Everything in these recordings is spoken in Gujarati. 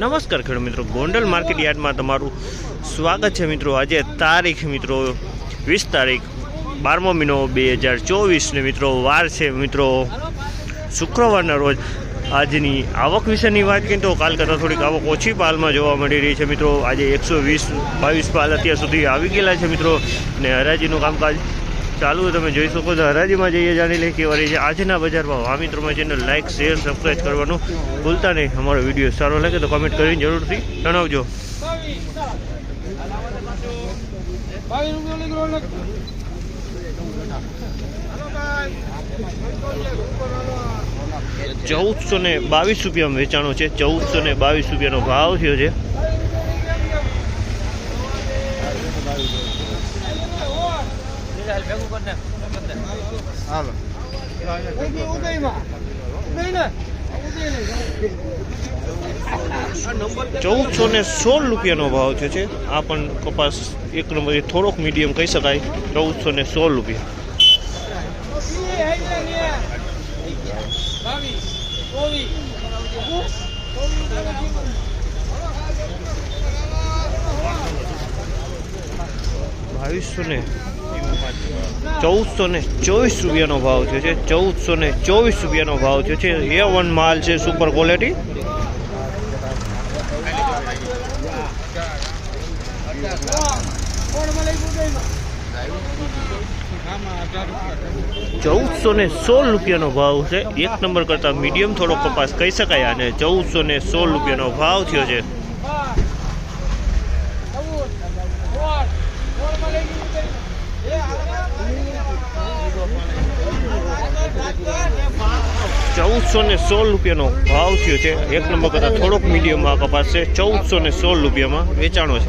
નમસ્કાર ખેડૂત મિત્રો. ગોંડલ માર્કેટ યાર્ડમાં તમારું સ્વાગત છે મિત્રો. આજે તારીખ મિત્રો વીસ તારીખ, બારમો મહિનો બે હજાર ચોવીસને મિત્રો વાર છે મિત્રો. શુક્રવારના રોજ આજની આવક વિશેની વાત કરીએ તો કાલ કરતાં થોડીક આવક ઓછી પાલમાં જોવા મળી રહી છે મિત્રો. આજે એકસો વીસ, બાવીસ પાલ અત્યાર સુધી આવી ગયેલા છે મિત્રો. અને હરાજીનું કામકાજ ચાલુ. તમે જોઈ શકો છો. હરાજીમાં જઈએ, જાણી લઈએ કેવા રહી છે. આજના બજાર ભાવ આ મિત્રોમાં ચેનલ લાઇક શેર સબસ્ક્રાઈબ કરવાનું ભૂલતા નહીં. અમારો વીડિયો સારો લાગે તો કમેન્ટ કરીને જરૂરથી જણાવજો. ચૌદસો ને બાવીસ રૂપિયામાં વેચાણો છે. ચૌદસો ને બાવીસ રૂપિયાનો ભાવ થયો છે. હાલો ચૌદસો ને. સોળ રૂપિયાનો ભાવ થયો છે. આ પણ કપાસ એક નંબર થોડોક મીડિયમ કહી શકાય. ચૌદસો ને સોળ રૂપિયા. બાવીસો ને ચૌદસો ને ચોવીસ રૂપિયાનો ભાવ થયો છે. ચૌદસો ને ચોવીસ રૂપિયાનો ભાવ થયો છે. એ વન માલ છે સુપર ક્વોલિટી ચૌદસો ને સોળ રૂપિયાનો ભાવ છે. એક નંબર કરતાં મીડિયમ થોડો કપાસ કહી શકાય અને ચૌદસો ને સોળ રૂપિયાનો ભાવ થયો છે. ચૌદસો ને સોળ રૂપિયાનો ભાવ થયો છે. એક નંબર કરતાં થોડોક મીડિયમમાં કપાસ છે. ચૌદસો ને સોળ રૂપિયામાં વેચાણો છે.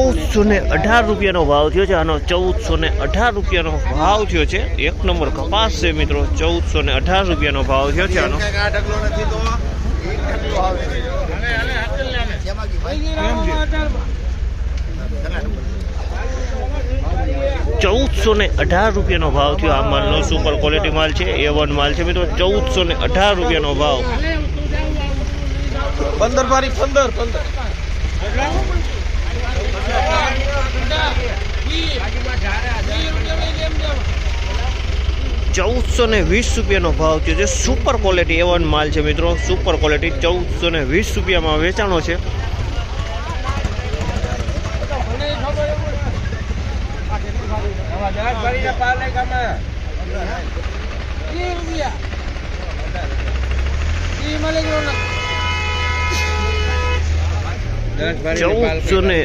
ચૌદસો ને અઢાર રૂપિયાનો ભાવ થયો છે. આનો ચૌદસો ને અઢાર રૂપિયાનો ભાવ થયો છે. એક નંબર કપાસ છે મિત્રો. ચૌદસો ને અઢાર રૂપિયાનો ભાવ થયો છે આનો. ચૌદસો ને અઢાર રૂપિયાનો ભાવ થયો. આ માલનો સુપર ક્વોલિટી માલ છે. એ વન માલ છે મિત્રો. ચૌદસો ને અઢાર રૂપિયાનો ભાવ. પંદર બારી પંદર પંદર. ચૌદસો ને વીસ રૂપિયાનો ભાવ થયો છે. સુપર ક્વોલિટી એ માલ છે મિત્રો. સુપર ક્વોલિટી ચૌદસો ને વીસ રૂપિયામાં વેચાણો છે. ચૌદસો ને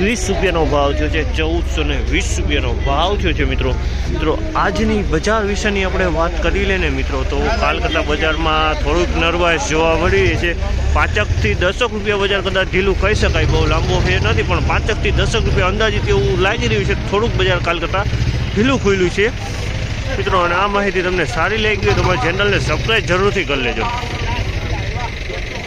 વીસ રૂપિયાનો ભાવ થયો છે. ચૌદસો ને વીસ રૂપિયાનો ભાવ થયો છે મિત્રો. મિત્રો આજની બજાર વિશેની આપણે વાત કરી લે ને મિત્રો તો કાલકત્તા બજારમાં થોડુંક નર્વસ જોવા મળી છે. પાંચકથી દસક રૂપિયા બજાર કદાચ ઢીલું કહી શકાય બહુ લાંબો ફેર નથી પણ પાંચકથી દસક રૂપિયા અંદાજિત એવું લાગી રહ્યું છે થોડુંક બજાર કાલકતા ઢીલું ખુલ્યું છે. મિત્રો અને આ માહિતી તમને સારી લાગી હોય તમારે મારી ચેનલને સબસ્ક્રાઈબ જરૂરથી કરી લેજો.